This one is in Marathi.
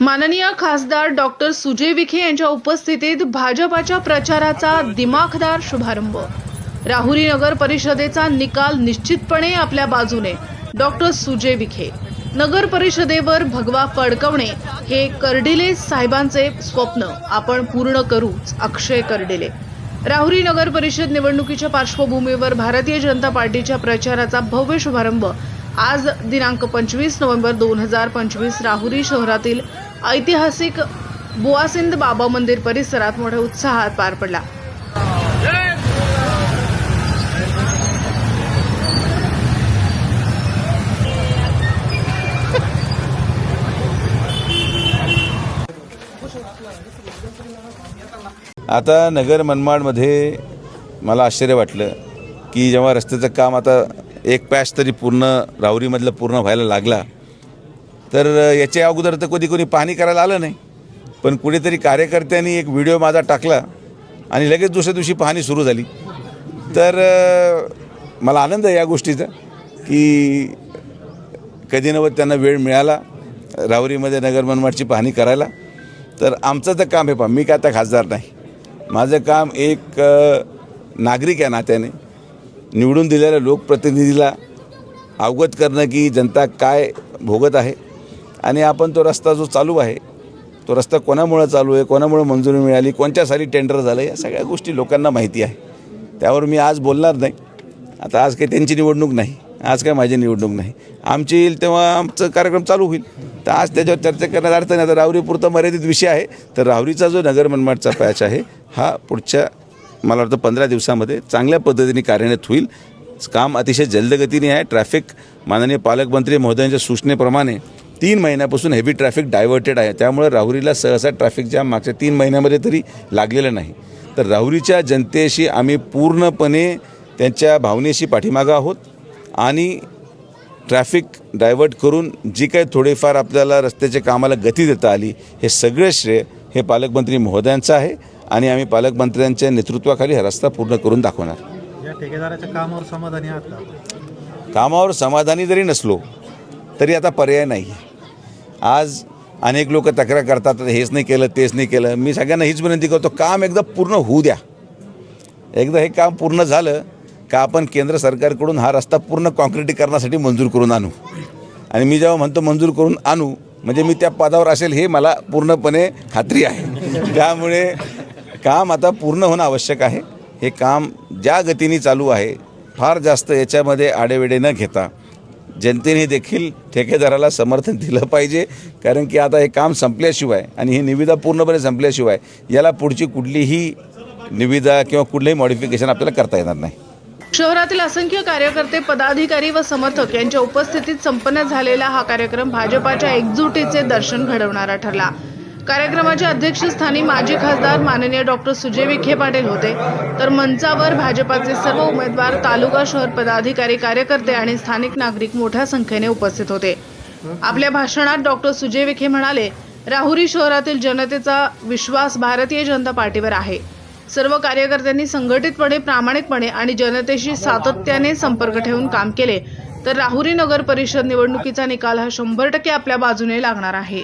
माननीय खासदार डॉक्टर सुजय विखे यांच्या उपस्थितीत भाजपाच्या प्रचाराचा दिमाखदार शुभारंभ. राहुरी नगर परिषदेचा निकाल निश्चितपणे आपल्या बाजूने. डॉक्टर सुजय विखे. नगर परिषदेवर भगवा फडकवणे हे कर्डिले साहेबांचे स्वप्न. आपण पूर्ण करूच अक्षय कर्डिले. राहुरी नगर परिषद निवडणुकीच्या पार्श्वभूमीवर भारतीय जनता पार्टीच्या प्रचाराचा भव्य शुभारंभ. आज दिनांक पंचवीस नोव्हेंबर दोन हजार पंचवीस राहुरी शहरातील ऐतिहासिक बुवासिंद बाबा मंदिर परिसरात मोठ्या उत्साहात पार पडला. आता नगर मनमाडमध्ये मला आश्चर्य वाटलं की जेव्हा रस्त्याचं काम आता एक पॅच तरी पूर्ण राहुरीमधलं पूर्ण व्हायला लागला. तर याच्या अगोदर तर कधी कोणी पाहणी करायला आलं नाही. पण कुणीतरी कार्यकर्त्यांनी एक व्हिडिओ माझा टाकला आणि लगेच दुसऱ्या दिवशी पाहणी सुरू झाली. तर मला आनंद आहे या गोष्टीचा की कधी नव्वत त्यांना वेळ मिळाला राहुरीमध्ये नगर मनमाडची पाहणी करायला. तर आमचं तर काम आहे पहा मी काय आता खासदार नाही. माझं काम एक नागरिक आहे नात्याने. निवडून दिलेल्या लोकप्रतिनिधीला अवगत करणं की जनता काय भोगत आहे. आणि आपण तो रस्ता जो चालू आहे तो रस्ता कोणामुळं चालू आहे कोणामुळं मंजुरी मिळाली कोणत्या साली टेंडर झालं या सगळ्या गोष्टी लोकांना माहिती आहे. त्यावर मी आज बोलणार नाही. आता आज काही त्यांची निवडणूक नाही आज काय माझी निवडणूक नाही. आमची येईल तेव्हा आमचं कार्यक्रम चालू होईल. तर आज त्याच्यावर चर्चा करण्यात अर्थ नाही आता राहुरीपुरता मर्यादित विषय आहे. तर राहुरीचा जो नगर मनमाडचा पॅच आहे हा पुढच्या मला वाटतं पंधरा दिवसामध्ये चांगल्या पद्धतीने कार्यान्वित होईल. काम अतिशय जलदगतीने आहे. ट्रॅफिक माननीय पालकमंत्री महोदयांच्या सूचनेप्रमाणे तीन महिन्यापासून हेवी ट्रॅफिक डायव्हर्टेड आहे. त्यामुळे राहुरीला सहसा ट्रॅफिक जाम मागच्या तीन महिन्यामध्ये तरी लागलेलं नाही. तर राहुरीच्या जनतेशी आम्ही पूर्णपणे त्यांच्या भावनेशी पाठीमागं आहोत आणि ट्रॅफिक डायव्हर्ट करून जी काही थोडेफार आपल्याला रस्त्याच्या कामाला गती देता आली हे सगळं श्रेय हे पालकमंत्री महोदयांचं आहे. आणि आम्ही पालकमंत्र्यांच्या नेतृत्वाखाली हा रस्ता पूर्ण करून दाखवणार. या ठेकेदाराच्या कामावर समाधानी आहात का? कामावर समाधानी जरी नसलो तरी आता पर्याय नाही आज अनेक लोक तक्रार करतात हेच नाही केलं तेच नाही केलं. मी सगळ्यांना हीच विनंती करतो काम एकदा पूर्ण होऊ द्या. एकदा हे काम पूर्ण झालं का आपण केंद्र सरकारकडून हा रस्ता पूर्ण कॉन्क्रिटीकरणासाठी मंजूर करून आणू. आणि मी जेव्हा म्हणतो मंजूर करून आणू म्हणजे मी त्या पदावर असेल हे मला पूर्णपणे खात्री आहे. त्यामुळे काम आता पूर्ण होणं आवश्यक आहे. हे काम ज्या गतीने चालू आहे फार जास्त याच्यामध्ये आडेवेडे न घेता जनतेने देखील ठेकेदाराला समर्थन दिलं पाहिजे. कारण की आता हे काम संपल्याशिवाय आणि ही निविदा पूर्णपणे संपल्याशिवाय याला पुढची कुठलीही निविदा किंवा कुठलंही मॉडिफिकेशन आपल्याला करता येणार नाही. शहरातील असंख्य कार्यकर्ते पदाधिकारी व समर्थक यांच्या उपस्थितीत संपन्न झालेला हा कार्यक्रम भाजपाच्या एकजुटीचे दर्शन घडवणारा ठरला. कार्यक्रमाच्या अध्यक्षस्थानी माजी खासदार माननीय डॉक्टर सुजय विखे पाटील होते. तर मंचावर भाजपाचे सर्व उमेदवार तालुका शहर पदाधिकारी कार्यकर्ते आणि स्थानिक नागरिक मोठ्या संख्येने उपस्थित होते. आपल्या भाषणात डॉक्टर सुजय विखे म्हणाले राहुरी शहरातील जनतेचा विश्वास भारतीय जनता पार्टीवर आहे. सर्व कार्यकर्त्यांनी संघटितपणे प्रामाणिकपणे आणि जनतेशी सातत्याने संपर्क ठेवून काम केले. तर राहुरी नगर परिषद निवडणुकीचा निकाल हा शंभर टक्के आपल्या बाजूने लागणार आहे.